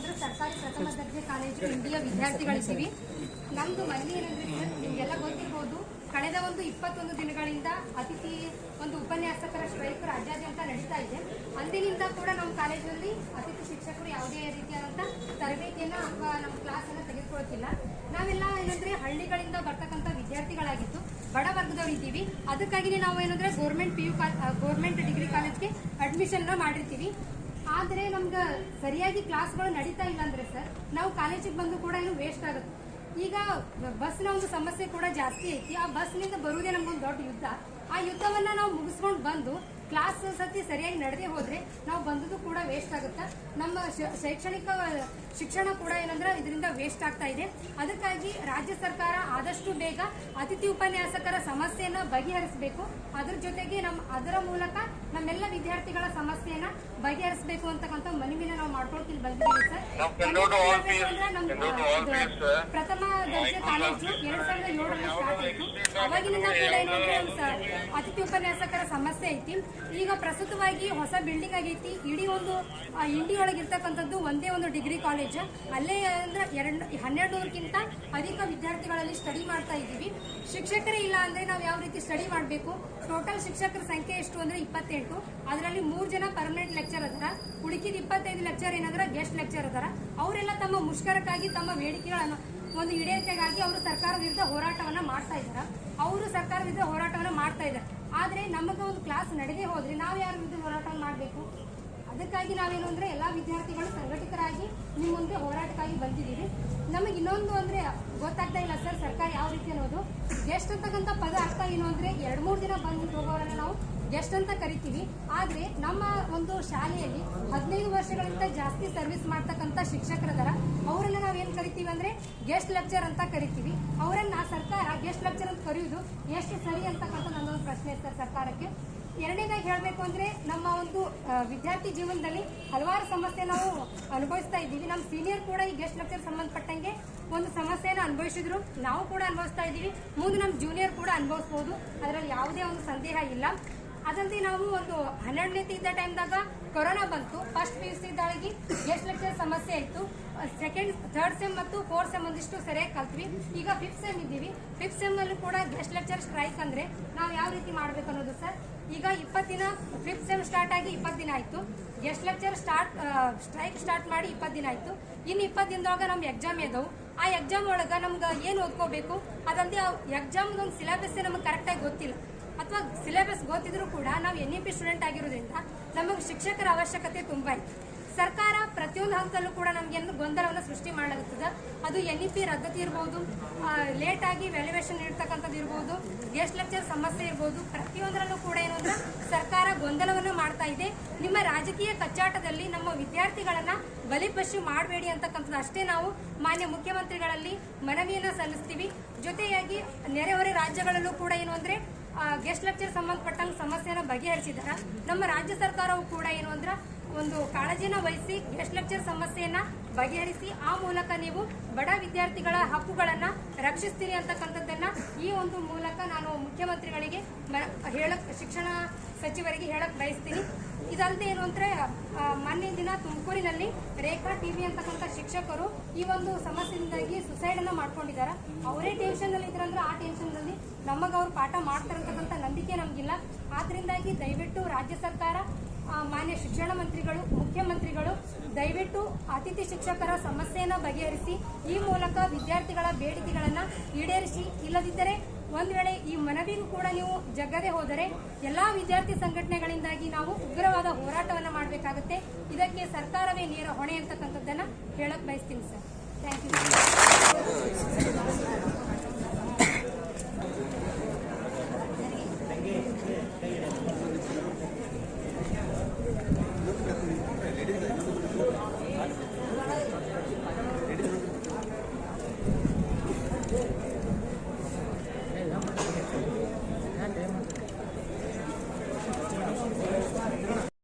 ಒಂದು ಸರ್ಕಾರಿ ಪ್ರಥಮ ದರ್ಜೆ ಕಾಲೇಜು ಇಂಡಿಯಾ ವಿದ್ಯಾರ್ಥಿಗಳಿದ್ದೀವಿ. ನಮ್ದು ಮನೆ ಏನಂದ್ರೆ ನಿಮಗೆಲ್ಲ ಗೊತ್ತಿರ್ಬೋದು. ಕಳೆದ ಒಂದು ಇಪ್ಪತ್ತೊಂದು ದಿನಗಳಿಂದ ಅತಿಥಿ ಒಂದು ಉಪನ್ಯಾಸಕರ ಸ್ಟ್ರೈಕ್ ರಾಜ್ಯಾದ್ಯಂತ ನಡೀತಾ ಇದೆ. ಅಂದಿನಿಂದ ಕೂಡ ನಮ್ಮ ಕಾಲೇಜಲ್ಲಿ ಅತಿಥಿ ಶಿಕ್ಷಕರು ಯಾವುದೇ ರೀತಿಯಾದಂಥ ತರಬೇತಿಯನ್ನು ಅಥವಾ ನಮ್ಮ ಕ್ಲಾಸನ್ನು ತೆಗೆದುಕೊಳ್ತಿಲ್ಲ. ನಾವೆಲ್ಲ ಏನಂದ್ರೆ ಹಳ್ಳಿಗಳಿಂದ ಬರ್ತಕ್ಕಂಥ ವಿದ್ಯಾರ್ಥಿಗಳಾಗಿತ್ತು ಬಡ ವರ್ಗದವ್ರು ಇದ್ದೀವಿ ಅದಕ್ಕಾಗಿ ನಾವು ಏನಂದ್ರೆ government P U government degree ಕಾಲೇಜ್ಗೆ ಅಡ್ಮಿಷನ್ನ ಮಾಡಿರ್ತೀವಿ. ಆದರೆ ನಮ್ಗೆ ಸರಿಯಾಗಿ ಕ್ಲಾಸ್ಗಳು ನಡೀತಾ ಇಲ್ಲ ಅಂದ್ರೆ ಸರ್, ನಾವು ಕಾಲೇಜಿಗೆ ಬಂದು ಕೂಡ ಏನು ವೇಸ್ಟ್ ಆಗುತ್ತೆ. ಈಗ ಬಸ್ನ ಒಂದು ಸಮಸ್ಯೆ ಕೂಡ ಜಾಸ್ತಿ ಐತಿ. ಆ ಬಸ್ನಿಂದ ಬರುವುದೇ ನಮ್ಗೊಂದು ದೊಡ್ಡ ಯುದ್ಧ. ಆ ಯುದ್ಧವನ್ನ ನಾವು ಮುಗಿಸ್ಕೊಂಡು ಬಂದು ಕ್ಲಾಸ್ ಸತಿ ಸರಿಯಾಗಿ ನಡೆದೇ ಹೋದ್ರೆ ನಾವು ಬಂದದ್ದು ಕೂಡ ವೇಸ್ಟ್ ಆಗುತ್ತೆ? ನಮ್ಮ ಶೈಕ್ಷಣಿಕ ಶಿಕ್ಷಣ ಕೂಡ ಏನಂದ್ರೆ ಇದರಿಂದ ವೇಸ್ಟ್ ಆಗ್ತಾ ಇದೆ. ಅದಕ್ಕಾಗಿ ರಾಜ್ಯ ಸರ್ಕಾರ ಆದಷ್ಟು ಬೇಗ ಅತಿಥಿ ಉಪನ್ಯಾಸಕರ ಸಮಸ್ಯೆಯನ್ನ ಬಗೆಹರಿಸಬೇಕು. ಅದ್ರ ಜೊತೆಗೆ ನಮ್ಮ ಅದರ ಮೂಲಕ ನಮ್ಮೆಲ್ಲ ವಿದ್ಯಾರ್ಥಿಗಳ ಸಮಸ್ಯೆಯನ್ನ ಬಗೆಹರಿಸಬೇಕು ಅಂತಕ್ಕಂಥ ಮನವಿನ ನಾವು ಮಾಡ್ಕೊಳ್ತೀವಿ ಬಂದಿದ್ದೀವಿ ಸರ್. ಪ್ರಥಮ ದರ್ಜೆ ಕಾಲೇಜು ಎರಡ್ ಸಾವಿರದ ಏಳರಲ್ಲಿ ಸ್ಟಾರ್ಟ್ ಆಯಿತು. ಅವಾಗಿನಿಂದ ಕೂಡ ಏನಂದ್ರೆ ಅತಿಥಿ ಉಪನ್ಯಾಸಕರ ಸಮಸ್ಯೆ ಐತಿ. ಈಗ ಪ್ರಸ್ತುತವಾಗಿ ಹೊಸ ಬಿಲ್ಡಿಂಗ್ ಆಗೈತಿ. ಇಡೀ ಒಂದು ಇಂಡಿಯೊಳಗೆ ಇರ್ತಕ್ಕಂಥದ್ದು ಒಂದೇ ಒಂದು ಡಿಗ್ರಿ ಕಾಲೇಜ್ ಅಲ್ಲೇ ಅಂದ್ರೆ ಎರಡು ಹನ್ನೆರಡು ನೂರಕ್ಕಿಂತ ಅಧಿಕ ವಿದ್ಯಾರ್ಥಿಗಳಲ್ಲಿ ಸ್ಟಡಿ ಮಾಡ್ತಾ ಇದ್ದೀವಿ. ಶಿಕ್ಷಕರೇ ಇಲ್ಲ ಅಂದ್ರೆ ನಾವು ಯಾವ ರೀತಿ ಸ್ಟಡಿ ಮಾಡಬೇಕು? ಟೋಟಲ್ ಶಿಕ್ಷಕರ ಸಂಖ್ಯೆ ಎಷ್ಟು ಅಂದ್ರೆ ಇಪ್ಪತ್ತೆಂಟು. ಅದರಲ್ಲಿ ಮೂರು ಜನ ಪರ್ಮನೆಂಟ್ ಲೆಕ್ಚರ್ ಅದರ. ಉಳಿಕಿದ ಇಪ್ಪತ್ತೈದು ಲೆಕ್ಚರ್ ಏನಂದ್ರೆ ಗೆಸ್ಟ್ ಲೆಕ್ಚರ್ ಅದರ. ಅವರೆಲ್ಲ ತಮ್ಮ ಮುಷ್ಕರಕ್ಕಾಗಿ, ತಮ್ಮ ಬೇಡಿಕೆಗಳನ್ನು ಒಂದು ಈಡೇರಿಕೆಗಾಗಿ ಅವರು ಸರ್ಕಾರದ ವಿರುದ್ಧ ಹೋರಾಟವನ್ನ ಮಾಡ್ತಾ ಇದ್ದಾರೆ. ಅವರು ಸರ್ಕಾರದ ವಿರುದ್ಧ ಹೋರಾಟವನ್ನ ಮಾಡ್ತಾ ಇದ್ದಾರೆ. ಆದ್ರೆ ನಮಗೆ ಒಂದು ಕ್ಲಾಸ್ ನಡೆದೇ ಹೋದರೆ ನಾವು ಯಾರ ವಿರುದ್ಧ ಹೋರಾಟ ಮಾಡಬೇಕು? ಅದಕ್ಕಾಗಿ ನಾವೇನು ಅಂದ್ರೆ ಎಲ್ಲಾ ವಿದ್ಯಾರ್ಥಿಗಳು ಸಂಘಟಿತರಾಗಿ ನಿಮ್ಮ ಮುಂದೆ ಹೋರಾಟಕ್ಕಾಗಿ ಬಂದಿದ್ದೀವಿ. ನಮಗೆ ಇನ್ನೊಂದು ಅಂದ್ರೆ ಗೊತ್ತಾಗ್ತಾ ಇಲ್ಲ ಸರ್ ಸರ್ಕಾರ ಯಾವ ರೀತಿ ಅನ್ನೋದು. ಗೆಸ್ಟ್ ಅಂತಕ್ಕಂಥ ಪದ ಅರ್ಥ ಏನು ಅಂದ್ರೆ ಎರಡ್ ಮೂರು ದಿನ ಬಂದು ಗೆಸ್ಟ್ ಅಂತ ಕರಿತೀವಿ. ಆದರೆ ನಮ್ಮ ಒಂದು ಶಾಲೆಯಲ್ಲಿ ಹದಿನೈದು ವರ್ಷಗಳಿಂದ ಜಾಸ್ತಿ ಸರ್ವಿಸ್ ಮಾಡ್ತಕ್ಕಂಥ ಶಿಕ್ಷಕರದಾರ ಅವರನ್ನ ನಾವು ಏನು ಕರಿತೀವಿ ಅಂದ್ರೆ ಗೆಸ್ಟ್ ಲೆಕ್ಚರ್ ಅಂತ ಕರಿತೀವಿ. ಅವರನ್ನ ಸರ್ಕಾರ, ಗೆಸ್ಟ್ ಲೆಕ್ಚರ್ ಅಂತ ಕರೆಯುವುದು ಎಷ್ಟು ಸರಿ ಅಂತಕ್ಕಂಥ ನನ್ನೊಂದು ಪ್ರಶ್ನೆ ಇರ್ತಾರೆ ಸರ್ಕಾರಕ್ಕೆ. ಎರಡನೇದಾಗಿ ಹೇಳಬೇಕು ಅಂದ್ರೆ ನಮ್ಮ ಒಂದು ವಿದ್ಯಾರ್ಥಿ ಜೀವನದಲ್ಲಿ ಹಲವಾರು ಸಮಸ್ಯೆ ನಾವು ಅನುಭವಿಸ್ತಾ ಇದ್ದೀವಿ. ನಮ್ಮ ಸೀನಿಯರ್ ಕೂಡ ಈ ಗೆಸ್ಟ್ ಲೆಕ್ಚರ್ ಸಂಬಂಧಪಟ್ಟಂಗೆ ಒಂದು ಸಮಸ್ಯೆನ ಅನುಭವಿಸಿದ್ರು. ನಾವು ಕೂಡ ಅನುಭವಿಸ್ತಾ ಇದ್ದೀವಿ. ಮುಂದೆ ನಮ್ಮ ಜೂನಿಯರ್ ಕೂಡ ಅನುಭವಿಸ್ಬೋದು. ಅದರಲ್ಲಿ ಯಾವುದೇ ಒಂದು ಸಂದೇಹ ಇಲ್ಲ. ಅದಲ್ಲದೆ ನಾವು ಒಂದು ಹನ್ನೆರಡನೇ ಇದ್ದ ಟೈಮ್ದಾಗ ಕೊರೋನಾ ಬಂತು. ಫಸ್ಟ್ ಪಿ ಯು ಸಿ ಇದ್ದಾಳಿಗೆ ಗೆಸ್ಟ್ ಲೆಕ್ಚರ್ ಸಮಸ್ಯೆ ಆಯಿತು. ಸೆಕೆಂಡ್ ಥರ್ಡ್ ಸೆಮ್ ಮತ್ತು ಫೋರ್ತ್ ಸೆಮ್ ಒಂದಿಷ್ಟು ಸರಿಯಾಗಿ ಕಲ್ತ್ವಿ. ಈಗ ಫಿಫ್ತ್ ಸೆಮ್ ಇದ್ದೀವಿ. ಫಿಫ್ತ್ ಸೆಮ್ ಅಲ್ಲೂ ಕೂಡ ಗೆಸ್ಟ್ ಲೆಕ್ಚರ್ ಸ್ಟ್ರೈಕ್ ಅಂದ್ರೆ ನಾವು ಯಾವ ರೀತಿ ಮಾಡ್ಬೇಕು ಅನ್ನೋದು ಸರ್ ಈಗ ಇಪ್ಪತ್ತು ದಿನ ಫಿಫ್ತ್ ಸೆಮ್ ಸ್ಟಾರ್ಟ್ ಆಗಿ ಇಪ್ಪತ್ತು ದಿನ ಆಯಿತು. Guest lecture start strike start ಮಾಡಿ ಇಪ್ಪತ್ತು ದಿನ ಆಯಿತು. ಇನ್ನು ಇಪ್ಪತ್ತು ದಿನದೊಳಗೆ ನಮ್ಮ ಎಕ್ಸಾಮ್ ಇದಾವು ಆ ಎಕ್ಸಾಮ್ ಒಳಗೆ ನಮ್ಗೆ ಏನು ಓದ್ಕೋಬೇಕು? ಅದಲ್ಲದೆ ಆ ಎಕ್ಸಾಮ್ ಒಂದು ಸಿಲೆಬಸ್ಸೇ ನಮಗೆ ಕರೆಕ್ಟಾಗಿ ಗೊತ್ತಿಲ್ಲ. ಅಥವಾ ಸಿಲೆಬಸ್ ಗೊತ್ತಿದ್ರು ಕೂಡ ನಾವು ಎನ್ ಇ ಪಿ ಸ್ಟೂಡೆಂಟ್ ಆಗಿರೋದ್ರಿಂದ ನಮಗೆ ಶಿಕ್ಷಕರ ಅವಶ್ಯಕತೆ ತುಂಬಾ ಇದೆ ಸರ್ಕಾರ ಪ್ರತಿಯೊಂದು ಹಂತದಲ್ಲೂ ಕೂಡ ನಮಗೆ ಗೊಂದಲವನ್ನು ಸೃಷ್ಟಿ ಮಾಡಲಾಗುತ್ತದೆ. ಅದು ಎನ್ ಇ ಪಿ ರದ್ದತಿ ಇರ್ಬೋದು ಲೇಟ್ ಆಗಿ ವ್ಯಾಲ್ಯೂಯೇಷನ್ ನೀಡ್ತಕ್ಕಂಥದ್ದು ಇರ್ಬೋದು ಗೆಸ್ಟ್ ಲೆಕ್ಚರ್ ಸಮಸ್ಯೆ ಇರ್ಬೋದು, ಪ್ರತಿಯೊಂದರಲ್ಲೂ ಕೂಡ ಏನು ಅಂದ್ರೆ ಸರ್ಕಾರ ಗೊಂದಲವನ್ನು ಮಾಡ್ತಾ ಇದೆ. ನಿಮ್ಮ ರಾಜಕೀಯ ಕಚ್ಚಾಟದಲ್ಲಿ ನಮ್ಮ ವಿದ್ಯಾರ್ಥಿಗಳನ್ನ ಬಲಿಪಶು ಮಾಡಬೇಡಿ ಅಂತಕ್ಕಂಥದ್ದು ಅಷ್ಟೇ ನಾವು ಮಾನ್ಯ ಮುಖ್ಯಮಂತ್ರಿಗಳಲ್ಲಿ ಮನವಿಯನ್ನು ಸಲ್ಲಿಸ್ತೀವಿ. ಜೊತೆಯಾಗಿ ನೆರೆಹೊರೆ ರಾಜ್ಯಗಳಲ್ಲೂ ಕೂಡ ಏನು ಅಂದ್ರೆ ಗೆಸ್ಟ್ ಲೆಕ್ಚರ್ ಸಂಬಂಧಪಟ್ಟಂಗೆ ಸಮಸ್ಯೆನ ಬಗೆಹರಿಸಿದಾರ. ನಮ್ಮ ರಾಜ್ಯ ಸರ್ಕಾರವು ಕೂಡ ಏನು ಅಂದ್ರೆ ಒಂದು ಕಾಳಜಿನ ವಹಿಸಿ ಗೆಸ್ಟ್ ಲೆಕ್ಚರ್ ಸಮಸ್ಯೆಯನ್ನ ಬಗೆಹರಿಸಿ, ಆ ಮೂಲಕ ನೀವು ಬಡ ವಿದ್ಯಾರ್ಥಿಗಳ ಹಕ್ಕುಗಳನ್ನ ರಕ್ಷಿಸ್ತೀರಿ ಅಂತಕ್ಕಂಥದ್ದನ್ನ ಈ ಒಂದು ಮೂಲಕ ನಾನು ಮುಖ್ಯಮಂತ್ರಿಗಳಿಗೆ ಹೇಳ ಶಿಕ್ಷಣ ಸಚಿವರಿಗೆ ಹೇಳಕ್ ಬಯಸ್ತೀನಿ. ಇದಲ್ಲದೆ ಏನು ಅಂದ್ರೆ ಮೊನ್ನೆ ದಿನ ತುಮಕೂರಿನಲ್ಲಿ ರೇಖಾ ಟಿವಿ ಅಂತಕ್ಕಂಥ ಶಿಕ್ಷಕರು ಈ ಒಂದು ಸಮಸ್ಯೆಯಿಂದಾಗಿ ಸುಸೈಡ್ ಅನ್ನ ಮಾಡ್ಕೊಂಡಿದ್ದಾರೆ. ಅವರೇ ಟೆನ್ಷನ್ ಅಲ್ಲಿ ಇದ್ರಂದ್ರೆ ಆ ಟೆನ್ಷನ್ನಲ್ಲಿ ನಮಗ ಅವ್ರು ಪಾಠ ಮಾಡ್ತಾರಂತಕ್ಕಂಥ ನಂಬಿಕೆ ನಮಗಿಲ್ಲ. ಆದ್ರಿಂದಾಗಿ ದಯವಿಟ್ಟು ರಾಜ್ಯ ಸರ್ಕಾರ ಮಾನ್ಯ ಶಿಕ್ಷಣ ಮಂತ್ರಿಗಳು, ಮುಖ್ಯಮಂತ್ರಿಗಳು ದಯವಿಟ್ಟು ಅತಿಥಿ ಶಿಕ್ಷಕರ ಸಮಸ್ಯೆಯನ್ನು ಬಗೆಹರಿಸಿ, ಈ ಮೂಲಕ ವಿದ್ಯಾರ್ಥಿಗಳ ಬೇಡಿಕೆಗಳನ್ನು ಈಡೇರಿಸಿ, ಇಲ್ಲದಿದ್ದರೆ ಒಂದ್ ವೇಳೆ ಈ ಮನವಿಗೂ ಕೂಡ ನೀವು ಜಗ್ಗದೆ ಹೋದರೆ ಎಲ್ಲಾ ವಿದ್ಯಾರ್ಥಿ ಸಂಘಟನೆಗಳಿಂದಾಗಿ ನಾವು ಉಗ್ರವಾದ ಹೋರಾಟವನ್ನು ಮಾಡಬೇಕಾಗುತ್ತೆ. ಇದಕ್ಕೆ ಸರ್ಕಾರವೇ ನೇರ ಹೊಣೆ ಅಂತಕ್ಕಂಥದ್ದನ್ನ ಹೇಳಕ್ ಬಯಸ್ತೀನಿ ಸರ್. Thank you